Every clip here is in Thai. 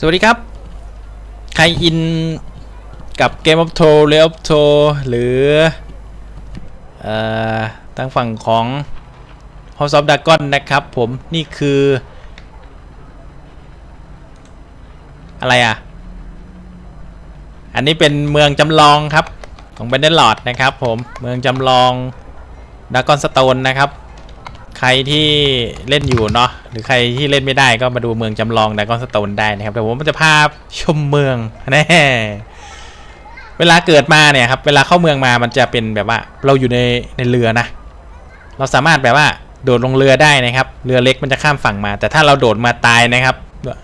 สวัสดีครับ ใครอินกับ Game of t o r e of t o หรืออทางฝั่งของ House of Dragon นะครับผมนี่คือ อะไรอะ อันนี้เป็นเมืองจำลองครับ ของ b a n d e r l o r d นะครับผม เมืองจำลอง Dragon Stone นะครับ ใครที่เล่นอยู่เนาะหรือใครที่เล่นไม่ได้ก็มาดูเมืองจำลองดากอนสโตนได้นะครับแต่ผมจะพาชมเมืองแน่เวลาเกิดมาเนี่ยครับเวลาเข้าเมืองมามันจะเป็นแบบว่าเราอยู่ในในเรือนะ เราสามารถแบบว่าโดดลงเรือได้นะครับ เรือเล็กมันจะข้ามฝั่งมา แต่ถ้าเราโดดมาตายนะครับ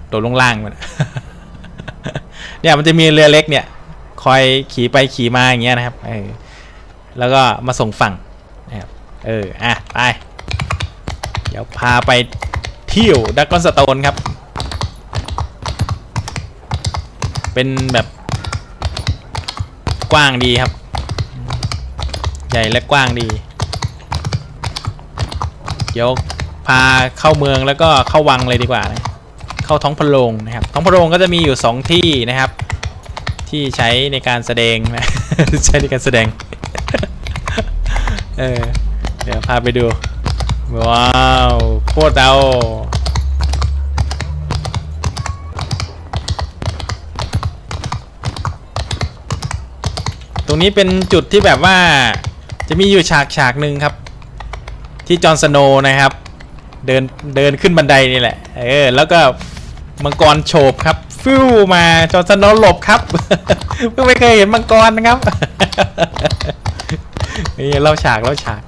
โดดลงล่างมันเนี่ยมันจะมีเรือเล็กเนี่ยคอยขี่ไปขี่มาอย่างเงี้ยนะครับเออแล้วก็มาส่งฝั่งนะครับเอออะไป เดี๋ยวพาไปเที่ยวดักกอนสโตนครับ เป็นแบบกว้างดีครับ ใหญ่และกว้างดี เดี๋ยวพาเข้าเมืองแล้วก็เข้าวังเลยดีกว่านะเข้าท้องพระโรงนะครับ ท้องพระโรงก็จะมีอยู่ 2 ที่นะครับ ที่ใช้ในการแสดงนะใช้ในการแสดง เออเดี๋ยวพาไปดู ว้าวโคตรเอาตรงนี้เป็นจุดที่แบบว่าจะมีอยู่ฉากฉากหนึ่งครับ ที่จอห์นสโนว์นะครับ เดินเดินขึ้นบันไดนี่แหละ เออ แล้วก็มังกรโฉบครับ ฟิวมาจอห์นสโนว์หลบครับเพิ่งไม่เคยเห็นมังกรนะครับนี่เล่าฉากเล่าฉาก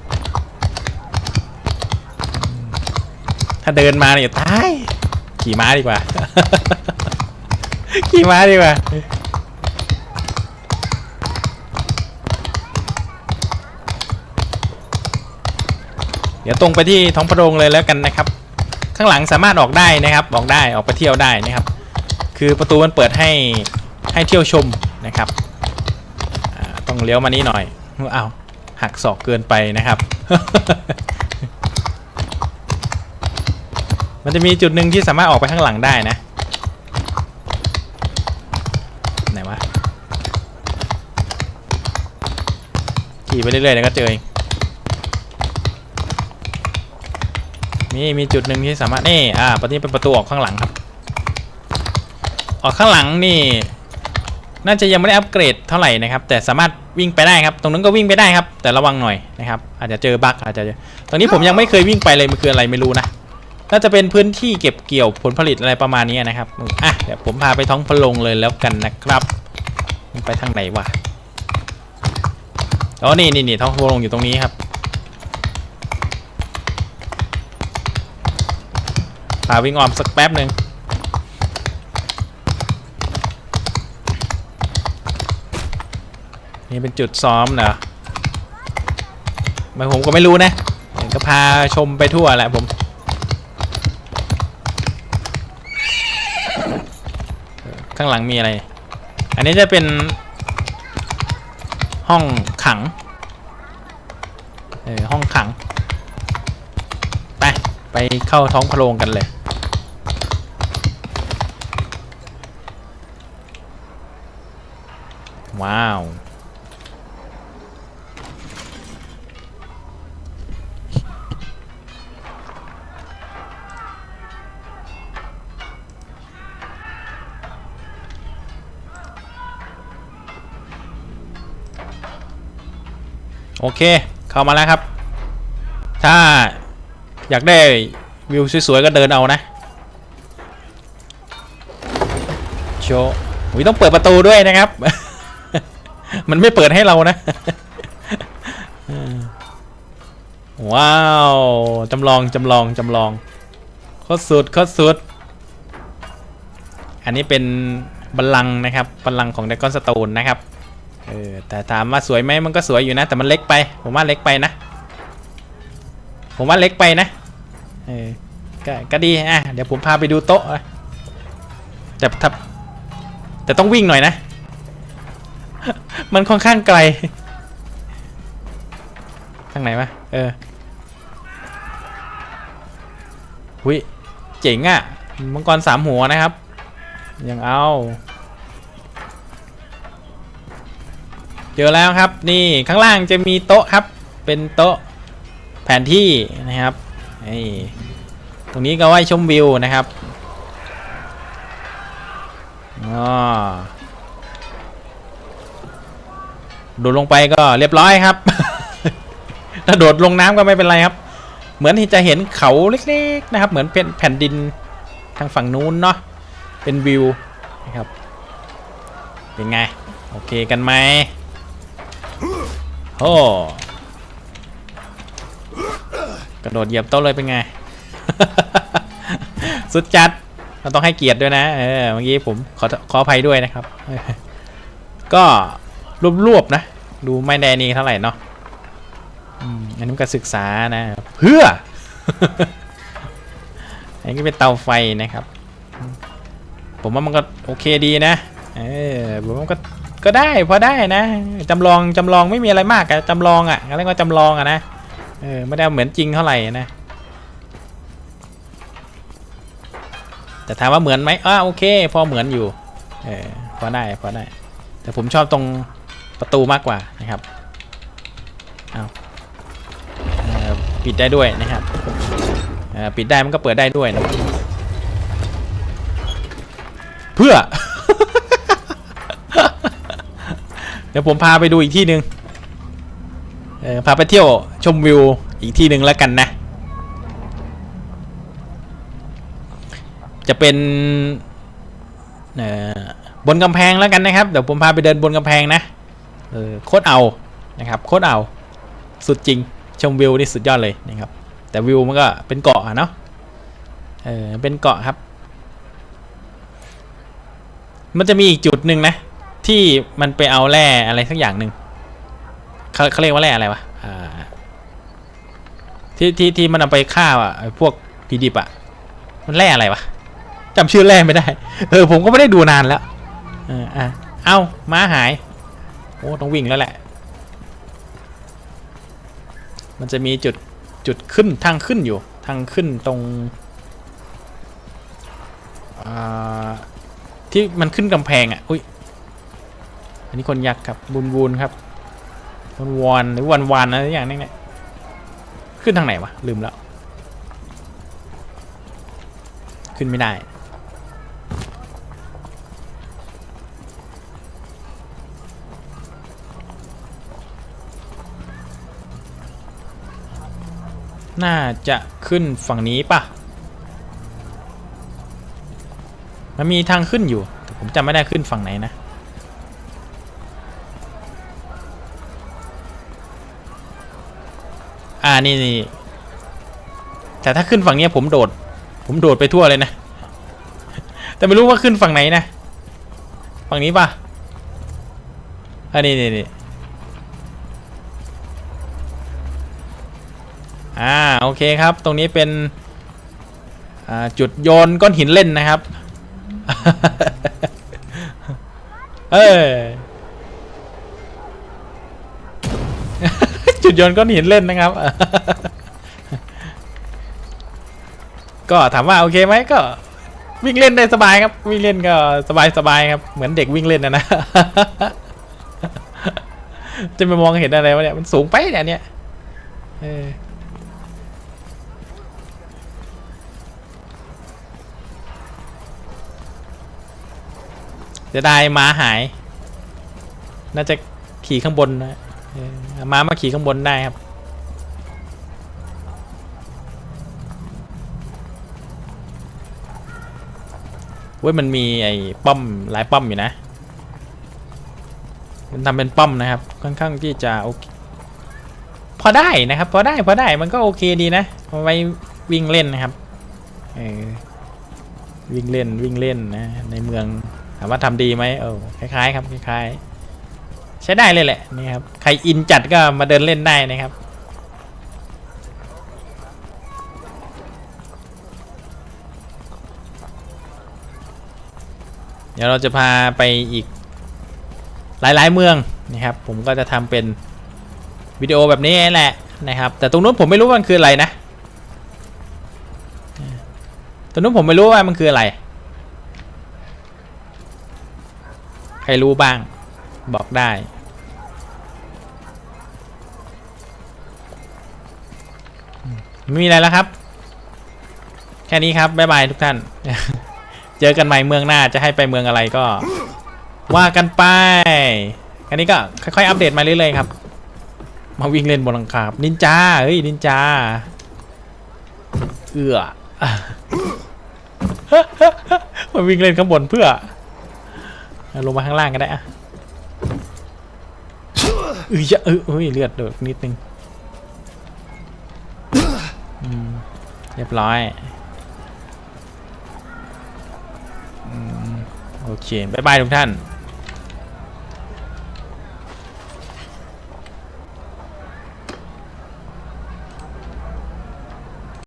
ถ้าเดินมาเนี่ยตาย ขี่ม้าดีกว่า ขี่ม้าดีกว่า เดี๋ยวตรงไปที่ท้องพระโรงเลยแล้วกันนะครับ ข้างหลังสามารถออกได้นะครับออกได้ออกไปเที่ยวได้นะครับ คือประตูมันเปิดให้ให้เที่ยวชมนะครับต้องเลี้ยวมานี้หน่อยอ้าวหักศอกเกินไปนะครับ มันจะมีจุดหนึ่งที่สามารถออกไปข้างหลังได้นะ ไหนวะ ขี่ไปเรื่อยๆเดี๋ยวก็เจอเองนี่มีจุดหนึ่งที่สามารถนี่อ่าประตูนี้เป็นประตูออกข้างหลังครับ ออกข้างหลังนี่ น่าจะยังไม่ได้อัปเกรดเท่าไหร่นะครับ แต่สามารถวิ่งไปได้ครับ ตรงนั้นก็วิ่งไปได้ครับ แต่ระวังหน่อยนะครับ อาจจะเจอบั๊กอาจจะตรงนี้ผมยังไม่เคยวิ่งไปเลยมันคืออะไรไม่รู้นะ น่าจะเป็นพื้นที่เก็บเกี่ยวผลผลิตอะไรประมาณนี้นะครับอะเดี๋ยวผมพาไปท้องพระโรงเลยแล้วกันนะครับ ไปทางไหนวะอ๋อนี่นี่นี่ท้องพระโรงอยู่ตรงนี้ครับ พาวิ่งออมสักแป๊บหนึ่งนี่เป็นจุดซ้อมเหรอไม่ผมก็ไม่รู้นะก็พาชมไปทั่วแหละผม ข้างหลังมีอะไร อันนี้จะเป็นห้องขัง เออ ห้องขัง ไป ไปเข้าท้องพะโรงกันเลยว้าว โอเค เข้ามาแล้วครับ ถ้าอยากได้วิวสวยๆก็เดินเอานะโชว์อุ๊ยต้องเปิดประตูด้วยนะครับ มันไม่เปิดให้เรานะ ว้าว จำลอง จำลอง จำลองโคตรสุดโคตรสุด อันนี้เป็นบัลลังก์นะครับ บัลลังก์ของ Dragon Stone นะครับ เออแต่ถามว่าสวยไหมมันก็สวยอยู่นะ แต่มันเล็กไป ผมว่าเล็กไปนะ ผมว่าเล็กไปนะเออก็ก็ดีอะเดี๋ยวผมพาไปดูโต๊ะนะแต่ถ้าแต่ต้องวิ่งหน่อยนะ มันค่อนข้างไกลทางไหนวะเออหุยเจ๋งอะ่ะมังกรสามหัวนะครับ ยังเอา เจอแล้วครับนี่ข้างล่างจะมีโต๊ะครับ เป็นโต๊ะแผนที่นะครับตรงนี้ก็ไว้ชมวิวนะครับอ๋อโดดลงไปก็เรียบร้อยครับ ถ้าโดดลงน้ำก็ไม่เป็นไรครับ เหมือนที่จะเห็นเขาเล็กๆนะครับ เหมือนเป็นแผ่นดินทางฝั่งนู้นเนาะ เป็นวิวนะครับ เป็นไง โอเคกันไหม โอ้กระโดดเหยียบโต๊ะเลยเป็นไง สุดจัดเราต้องให้เกียรติด้วยนะ เออ เมื่อกี้ผมขอขออภัยด้วยนะครับ ก็รวบๆนะ ดูไม่แดนี่เท่าไหร่เนาะอันนี้ก็ศึกษานะ เพื่อ อันนี้ก็เป็นเตาไฟนะครับ ผมว่ามันก็โอเคดีนะ เออผมว่าก็ ก็ได้พอได้นะจำลองจำลองไม่มีอะไรมากอะจำลองอะเรียกว่าจำลองอะนะเออไม่ได้เหมือนจริงเท่าไหร่นะแต่ถามว่าเหมือนไหมอ่าโอเค พอเหมือนอยู่เออพอได้พอได้ แต่ผมชอบตรงประตูมากกว่านะครับเอาเออปิดได้ด้วยนะครับเออปิดได้มันก็เปิดได้ด้วยนะเพื่อ เดี๋ยวผมพาไปดูอีกที่หนึ่งเออพาไปเที่ยวชมวิวอีกที่หนึ่งแล้วกันนะ จะเป็นเอ่อบนกำแพงแล้วกันนะครับ เดี๋ยวผมพาไปเดินบนกำแพงนะเออโคตรเอานะครับโคตรเอาสุดจริงชมวิวนี่สุดยอดเลยนะครับ แต่วิวมันก็เป็นเกาะอะเนาะเออเป็นเกาะครับ มันจะมีอีกจุดหนึ่งนะ ที่มันไปเอาแร่อะไรสักอย่างหนึ่งเขาเขาเรียกว่าแร่อะไรวะอ่าที่ที่ที่มันเอาไปฆ่าอะพวกผีดิบอะ มันแร่อะไรวะจำชื่อแร่ไม่ได้ เออผมก็ไม่ได้ดูนานแล้วเอออะเอ้าม้าหายโอ้ต้องวิ่งแล้วแหละ มันจะมีจุดจุดขึ้นทางขึ้นอยู่ ทางขึ้นตรงอ่าที่มันขึ้นกำแพงอะ อุ้ย อันนี้คนยักษ์ครับบุญบูนครับวันวอนหรือวันวานอะไรอย่างนี้เนี่ยขึ้นทางไหนวะลืมแล้ว ขึ้นไม่ได้น่าจะขึ้นฝั่งนี้ปะมันมีทางขึ้นอยู่ แต่ผมจำไม่ได้ขึ้นฝั่งไหนนะ อ่า นี่นี่แต่ถ้าขึ้นฝั่งนี้ผมโดด ผมโดดไปทั่วเลยนะ แต่ไม่รู้ว่าขึ้นฝั่งไหนนะ ฝั่งนี้ปะอันนี้นี่นี่อ่าโอเคครับ ตรงนี้เป็นอ่าจุดโยนก้อนหินเล่นนะครับ เออ จุดโยนก้อนหินเล่นนะครับ ก็ถามว่าโอเคไหมก็ วิ่งเล่นได้สบายครับ วิ่งเล่นก็สบายสบายครับ เหมือนเด็กวิ่งเล่นนะนะจะไปมองเห็นอะไรวะเนี่ยมันสูงไปเนี่ยเนี่ยเออจะได้มาหาย น่าจะขี่ข้างบนนะ ม้ามาขี่ข้างบนได้ครับ เว้ยมันมีไอ้ป้อมหลายป้อมอยู่นะ มันทำเป็นป้อมนะครับ ค่อนข้างที่จะโอเคพอได้นะครับ พอได้พอได้มันก็โอเคดีนะเอาไว้วิ่งเล่นนะครับเออวิ่งเล่นวิ่งเล่นนะในเมืองถามว่าทำดีไหมเออคล้ายๆ ครับคล้ายๆ ใช้ได้เลยแหละนี่ครับใครอินจัดก็มาเดินเล่นได้นะครับเดี๋ยวเราจะพาไปอีกหลาย ๆ เมืองนะครับ ผมก็จะทำเป็นวิดีโอแบบนี้แหละนะครับ แต่ตรงนู้นผมไม่รู้ว่ามันคืออะไรนะตรงนู้นผมไม่รู้ว่ามันคืออะไร ใครรู้บ้างบอกได้ ไม่มีอะไรแล้วครับ แค่นี้ครับบ๊ายบายทุกท่าน เจอกันใหม่เมืองหน้าจะให้ไปเมืองอะไรก็ ว่ากันไป อันนี้ก็ค่อยๆอัปเดตมาเรื่อยๆครับ มาวิ่งเล่นบนหลังคาครับนินจาเฮ้ยนินจาเอือมาวิ่งเล่นข้างบนเพื่อลงมาข้างล่างก็ได้อะเอ้ยเอยเอ้ยเลือดเดือดนิดนึง รียบร้อยอโอเค บ๊ายบายทุกท่าน